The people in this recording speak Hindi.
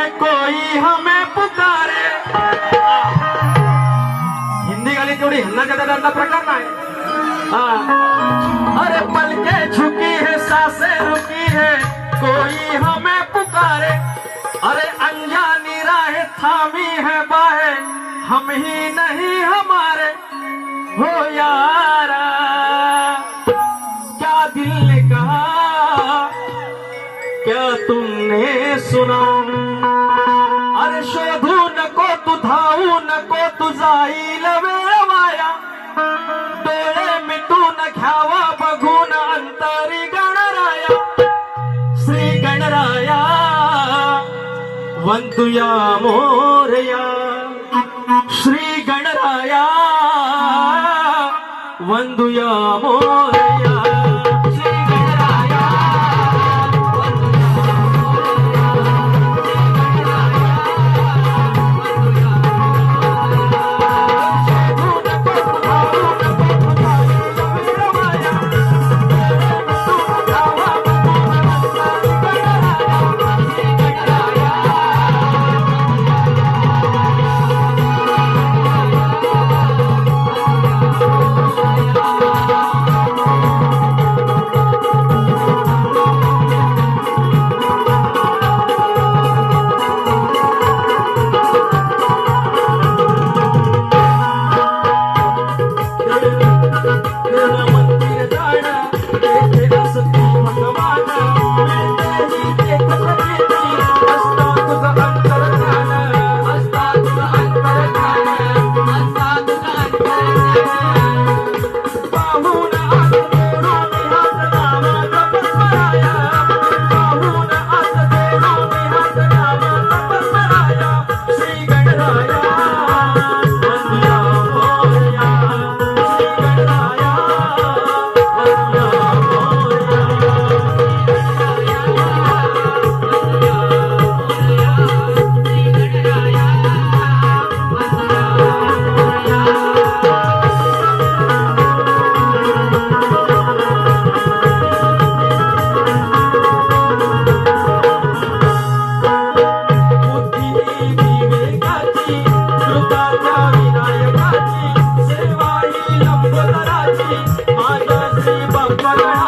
है, कोई हमें पुकारे। हिंदी गाली तेवढी ह्यांना त्याचा प्रकार नाही हा. अरे पलके झुकी है, साँसें रुकी है, कोई हमें पुकारे। अरे अनजानी राह थामी है, बाहें हम ही नहीं, हमारे। हो यारा, क्या दिल ने कहा क्या तुमने सुना? अरे शोधू नको तू धावू नको तू जाईल वेळ वाया. डोळे मिटून घ्यावा बघून अंतरी गणराया. श्री गणराया वंदुया मोरया. श्री गणराया वंदुया मोरया. Bye.